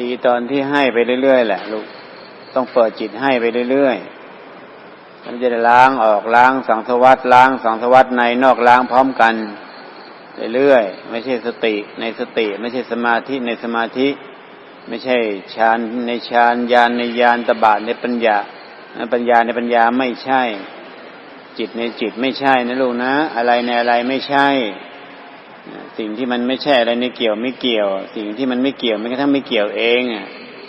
ดีตอนที่ให้ไปเรื่อยๆแหละลูกต้องเปิดจิตให้ไปเรื่อยๆมันจะได้ล้างออกล้างสังสวัสดล้างสังสวัสดในนอกล้างพร้อมกันเรื่อยๆไม่ใช่สติในสติ ไม่ใช่สมาธิในสมาธิ ไม่ใช่ฌานในฌานญาณในญาณตบะในปัญญาปัญญาในปัญญาไม่ใช่ จิตในจิตไม่ใช่นะลูกนะ อะไรในอะไรไม่ใช่ สิ่งที่มันไม่ใช่อะไรในเกี่ยวไม่เกี่ยว สิ่งที่มันไม่เกี่ยวไมันก็ทั้งไม่เกี่ยวเอง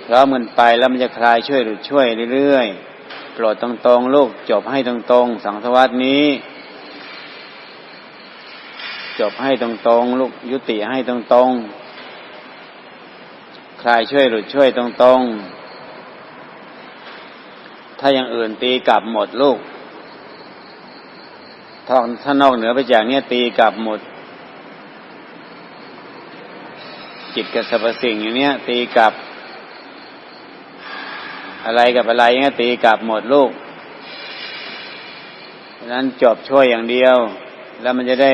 เพราะมันไปแล้วมันจะคลายช่วยหรือช่วยเรื่อยๆโปรดตรงๆลูกจบให้ตรงๆ สังสวัสดนี้ จบให้ตรงๆลูกยุติให้ตรงๆคลายช่วยหรือช่วยตรงๆ ถ้าอย่างอื่นตีกลับหมดลูกถ้าถ้านอกเหนือไปจากนี้ตีกลับหมด จิตกับสรรพสิ่งอย่างเนี้ย ตีกลับ อะไรกับอะไรเงี้ยตีกลับหมดลูกฉะนั้นจบช่วยอย่างเดียว แล้วมันจะได้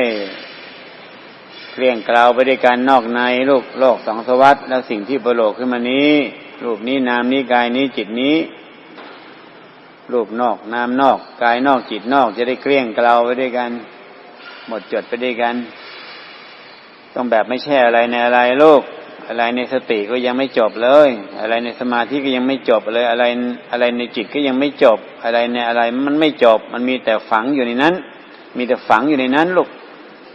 เคลี่ยงกล่าวไปด้วยการนอกในลูกโลกสองสวัสดแล้วสิ่งที่ประโลกขึ้นมานี้ รูปนี้นามนี้กายนี้จิตนี้ รูปนอกนามนอก กายนอกจิตนอก จะได้เคลี่ยงกล่าวไปด้วยกัน หมดจดไปด้วยกัน ต้องแบบไม่ใช่อะไรในอะไรลูก อะไรในสติก็ยังไม่จบเลย อะไรในสมาธิก็ยังไม่จบเลยอะไรอะไรในจิตก็ยังไม่จบ อะไรในอะไรมันไม่จบ มันมีแต่ฝังอยู่ในนั้น มีแต่ฝังอยู่ในนั้นลูก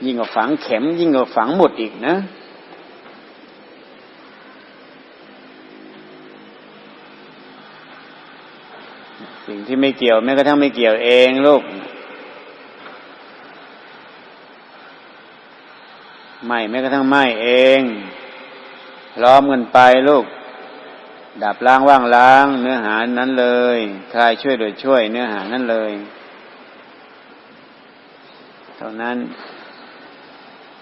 ยิ่งกว่าฝังเข็ม ยิ่งกว่าฝังหมุดอีกนะสิ่งที่ไม่เกี่ยวแม้กระทั่งไม่เกี่ยวเองลูก ไม่แม้กระทั่งไม่เองล้อมกันไปลูก ดับล้างว่างล้าง เนื้อหานั้นเลยคลายช่วยโดยช่วย เนื้อหานั้นเลยเท่านั้น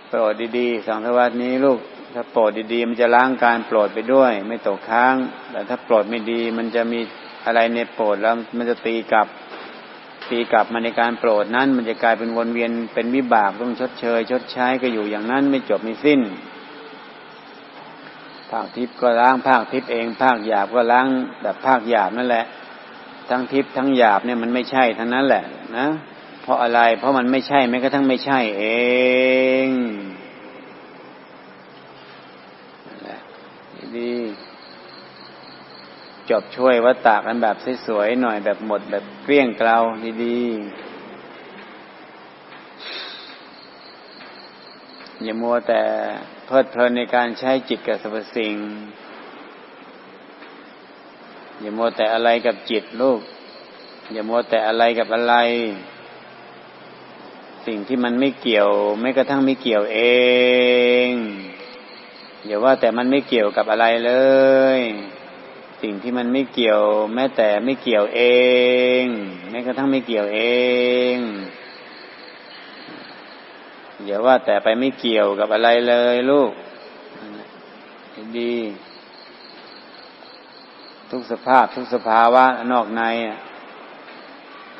โปรดดีๆสังสวัสดนี้ลูก ถ้าโปรดดีๆมันจะล้างการโปรดไปด้วย ไม่ตกค้าง แต่ถ้าโปรดไม่ดี มันจะมีอะไรในโปรดแล้วมันจะตีกลับ ตีกลับมาในการโปรดนั้น มันจะกลายเป็นวนเวียนเป็นวิบากต้องชดเชย ชดใช้ก็อยู่อย่างนั้นไม่จบไม่สิ้น ภาคทิพย์ก็ล้างภาคทิพย์เอง ภาคหยาบก็ล้างแบบภาคหยาบนั่นแหละ ทั้งทิพย์ทั้งหยาบเนี่ยมันไม่ใช่ทั้งนั้นแหละนะ เพราะอะไร เพราะมันไม่ใช่แม้กระทั่งไม่ใช่เองดี จบช่วยวัตตากันแบบสวยๆหน่อยแบบหมดแบบเกลี้ยงเกลาดีๆ อย่ามัวแต่เพลิดเพลินในการใช้จิตกับสรรพสิ่ง อย่ามัวแต่อะไรกับจิตลูก อย่ามัวแต่อะไรกับอะไร สิ่งที่มันไม่เกี่ยว ไม่กระทั่งไม่เกี่ยวเอง อย่าว่าแต่มันไม่เกี่ยวกับอะไรเลย สิ่งที่มันไม่เกี่ยว แม้แต่ไม่เกี่ยวเองแม้กระทั่งไม่เกี่ยวเองอย่าว่าแต่ไปไม่เกี่ยวกับอะไรเลยลูกดี ทุกสภาพทุกสภาวะนอกใน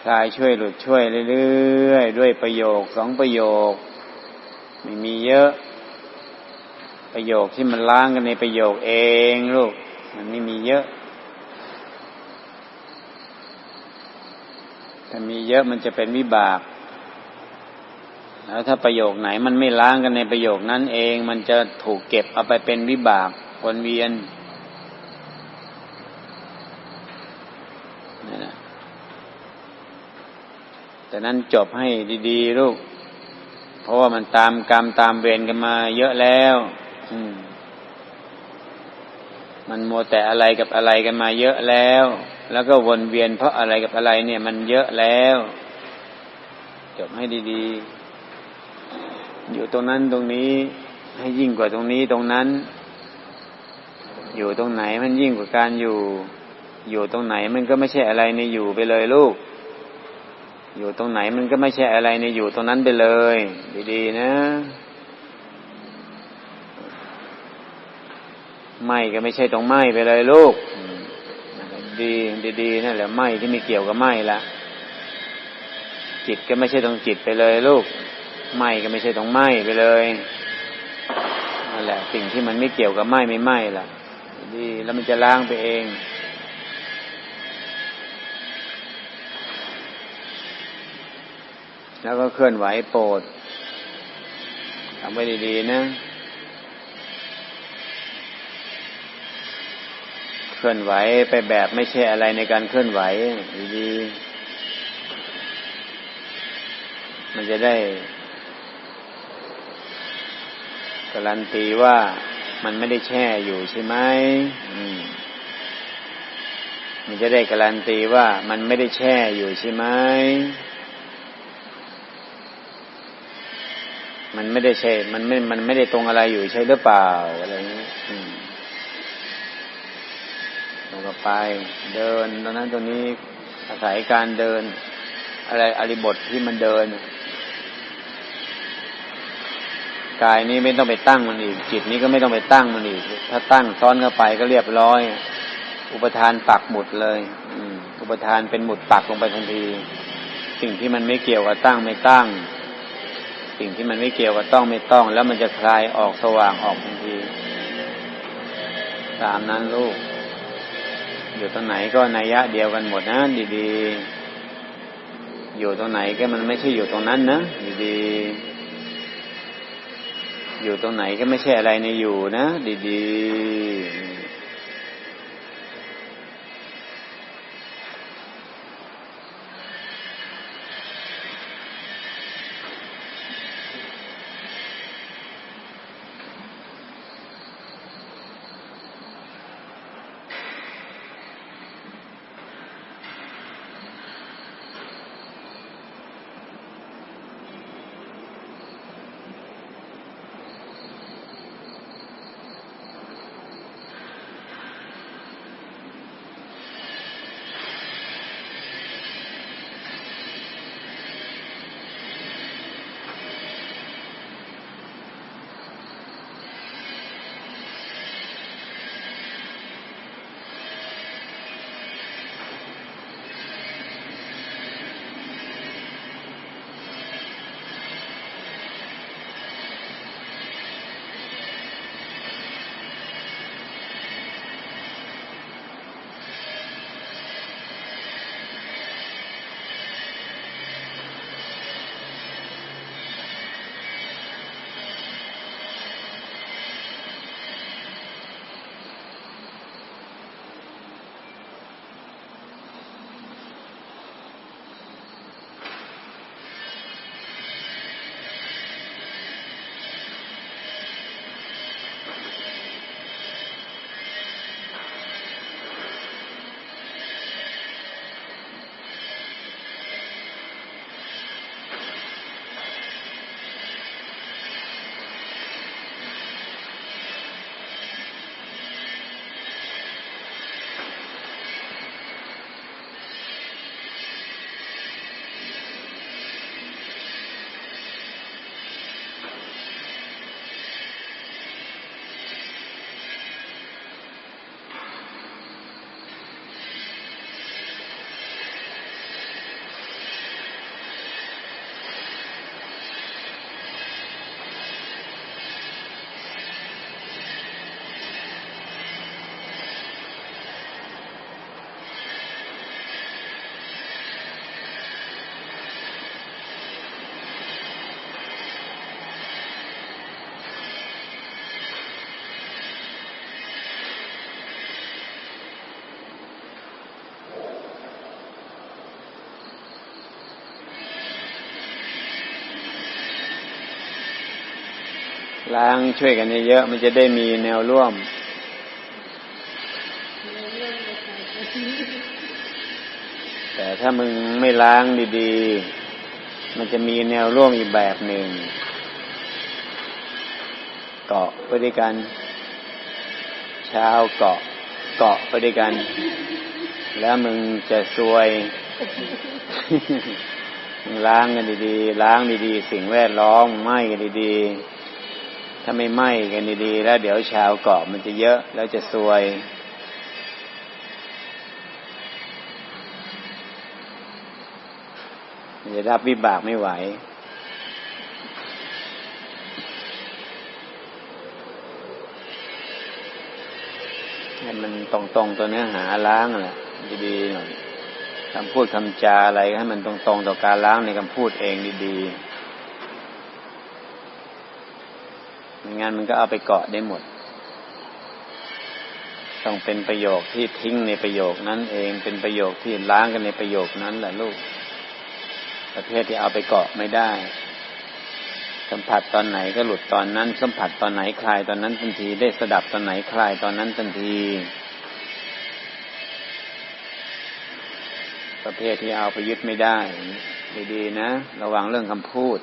คลายช่วยหลุดช่วยเรื่อยๆด้วยประโยคสองประโยค ไม่มีเยอะ ประโยคที่มันล้างกันในประโยคเองลูก มันไม่มีเยอะ ถ้ามีเยอะมันจะเป็นวิบาก แล้วถ้าประโยคไหนมันไม่ล้างกันในประโยคนั้นเอง มันจะถูกเก็บเอาไปเป็นวิบากวนเวียนแต่นั้นจบให้ดีๆลูก เพราะว่ามันตามกรรมตามเวรกันมาเยอะแล้ว อืม มันโมแต่อะไรกับอะไรกันมาเยอะแล้ว แล้วก็วนเวียนเพราะอะไรกับอะไรเนี่ย มันเยอะแล้วจบให้ดีๆ อยู่ตรงนั้นตรงนี้ให้ยิ่งกว่าตรงนี้ตรงนั้น อยู่ตรงไหนมันยิ่งกว่าการอยู่ อยู่ตรงไหนมันก็ไม่ใช่อะไรในอยู่ไปเลยลูก อยู่ตรงไหนมันก็ไม่ใช่อะไรในอยู่ตรงนั้นไปเลย ดีๆนะ ไหมก็ไม่ใช่ตรงไหมไปเลยลูกดีดีๆนั่นแหละไหมที่ม่เกี่ยวกับไหมละจิตก็ไม่ใช่ตรงจิตไปเลยลูกไหมก็ไม่ใช่ต้องไหมไปเลยนั่นแหละ สิ่งที่มันไม่เกี่ยวกับไหมไม่ไหมล่ะ ดีแล้วมันจะล้างไปเองแล้วก็เคลื่อนไหวโปรดทำไว้ดีๆนะ เค ลื่อนไหวไปแบบไม่ใช่อะไรในการเคลื่อนไหวดีๆมันจะได้การันตีว่ามันไม่ได้แช่อยู่ใช่ไหมมมันจะได้การันตีว่ามันไม่ได้แช่อยู่ใช่ไหม มันไม่ได้ใช่ มันไม่ มันไม่ได้ตรงอะไรอยู่ใช่หรือเปล่าอะไรอย่างนี้ ลงไป เดินตอนนั้นตรงนี้อาศัยการเดิน อะไรอริบทที่มันเดินกายนี้ไม่ต้องไปตั้งมันอีก จิตนี้ก็ไม่ต้องไปตั้งมันอีก ถ้าตั้งซ้อนเข้าไปก็เรียบร้อย อุปทานปักหมุดเลย อือุปทานเป็นหมุดปักลงไปทันที สิ่งที่มันไม่เกี่ยวกับตั้งไม่ตั้ง สิ่งที่มันไม่เกี่ยวกับต้องไม่ต้อง แล้วมันจะคลายออกสว่างออกทันที ตามนั้นลูก อยู่ตรงไหนก็นัยยะเดียวกันหมดนะดีๆ อยู่ตรงไหนก็มันไม่ใช่อยู่ตรงนั้นนะดีๆ อยู่ตรงไหนก็ไม่ใช่อะไรในอยู่นะ ดีๆ ล้างช่วยกันเยอะๆมันจะได้มีแนวร่วม แต่ถ้ามึงไม่ล้างดีๆ มันจะมีแนวร่วมอีกแบบหนึ่งเกาะไปด้วยกันเช้าเกาะเกาะไปด้วยกัน แล้วมึงจะซวยล้างกันดีๆ ล้างดีๆ สิ่งแวดล้อมไหม้กันดีๆ ถ้าไม่ไหม้กันดีๆ แล้วเดี๋ยวชาวเกาะมันจะเยอะแล้วจะซวย จะรับวิบากไม่ไหว ให้มันตรงๆตัวเนื้อหาล้างแหละดีๆหน่อยคำพูดคำจาอะไรให้มันตรงๆต่อการล้างในคำพูดเองดีๆ ไม่งั้นมันก็เอาไปเกาะได้หมด ต้องเป็นประโยคที่ทิ้งในประโยคนั้นเองเป็นประโยคที่ล้างกันในประโยคนั้นแหละลูก ประเภทที่เอาไปเกาะไม่ได้ สัมผัสตอนไหนก็หลุดตอนนั้น สัมผัสตอนไหนคลายตอนนั้นทันที ได้สดับตอนไหนคลายตอนนั้นทันที ประเภทที่เอาไปยึดไม่ได้ ดีๆนะ ระวังเรื่องคำพูด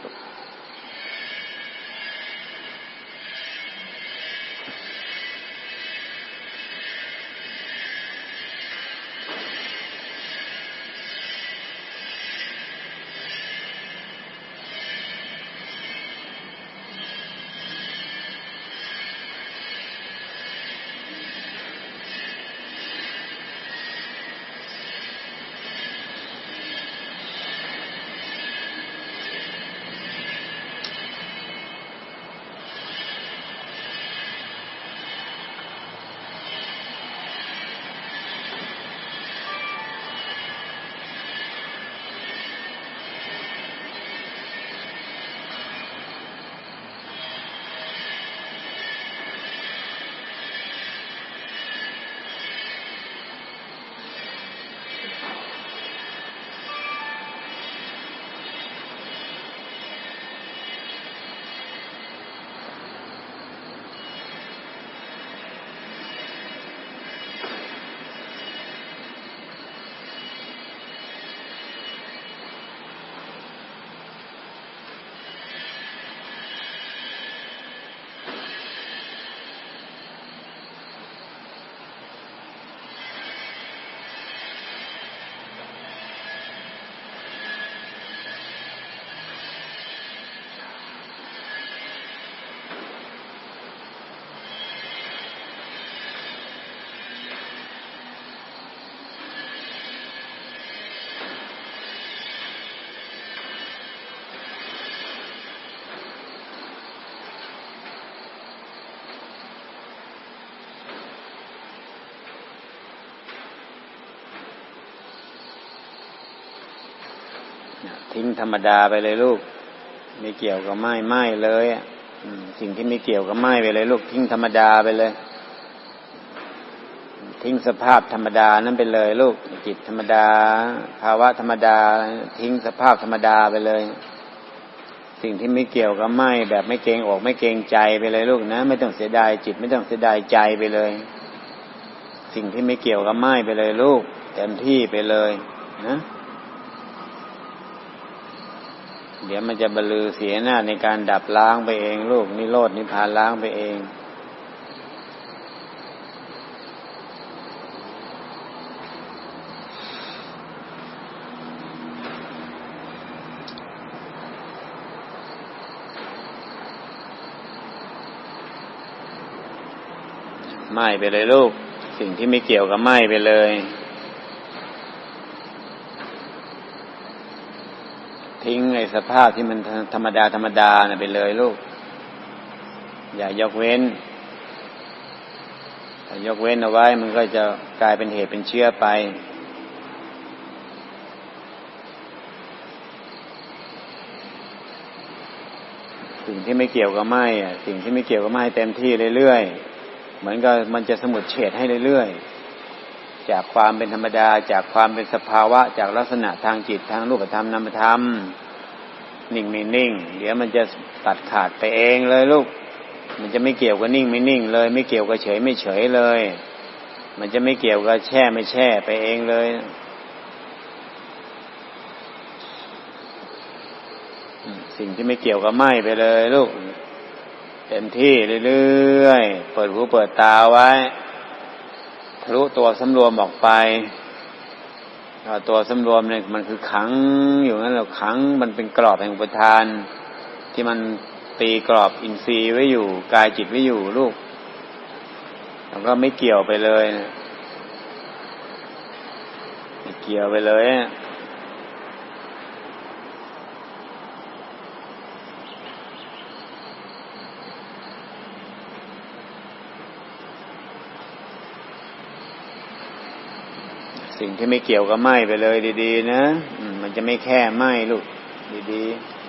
ทิ้งธรรมดาไปเลยลูก ไม่เกี่ยวกับไม้ไม้เลยสิ่งที่ไม่เกี่ยวกับไม้ไปเลยลูกทิ้งธรรมดาไปเลย ทิ้งสภาพธรรมดานั้นไปเลย ลูกจิตธรรมดา ภาวะธรรมดา ทิ้งสภาพธรรมดาไปเลย สิ่งที่ไม่เกี่ยวกับไม้แบบไม่เกรงอกไม่เกรงใจไปเลยลูกนะ ไม่ต้องเสียดายจิตไม่ต้องเสียดายใจไปเลย สิ่งที่ไม่เกี่ยวกับไม้ไปเลยลูกเต็มที่ไปเลย นะ เดี๋ยวมันจะบลือเสียหน้าในการดับล้างไปเองลูกนิโรดนิพานล้างไปเองไหม้ไปเลยลูก สิ่งที่ไม่เกี่ยวกับไหม้ไปเลย ทิ้งไอ้สภาพที่มันธรรมดาธรรมดานะไปเลยลูก อย่ายกเว้นถ้ายกเว้นเอาไว้มันก็จะกลายเป็นเหตุเป็นเชื้อไป สิ่งที่ไม่เกี่ยวกับไม้สิ่งที่ไม่เกี่ยวกับไม้เต็มที่เรื่อยๆเหมือนกับมันจะสมุดเฉดให้เรื่อยๆ จากความเป็นธรรมดา จากความเป็นสภาวะ จากลักษณะทางจิตทางรูปธรรมนามธรรม นิ่งไม่นิ่ง เดี๋ยวมันจะตัดขาดไปเองเลยลูก มันจะไม่เกี่ยวกับนิ่งไม่นิ่งเลย ไม่เกี่ยวกับเฉยไม่เฉยเลย มันจะไม่เกี่ยวกับแช่ไม่แช่ไปเองเลยสิ่งที่ไม่เกี่ยวกับไม่ไปเลยลูกเต็มที่เรื่อยๆเปิดหูเปิดตาไว้ รู้ตัวสำรวมออกไปตัวสำรวมเนี่ยมันคือขังอยู่นั้นเราขังมันเป็นกรอบแห่งอุปทาน ที่มันตีกรอบอินทรีย์ไว้อยู่กายจิตไว้อยู่ลูกแล้วก็ไม่เกี่ยวไปเลยไม่เกี่ยวไปเลย สิ่งที่ไม่เกี่ยวกับไหม้ไปเลยดี ๆ นะมมันจะไม่แค่ไหม้ลูกดี ๆ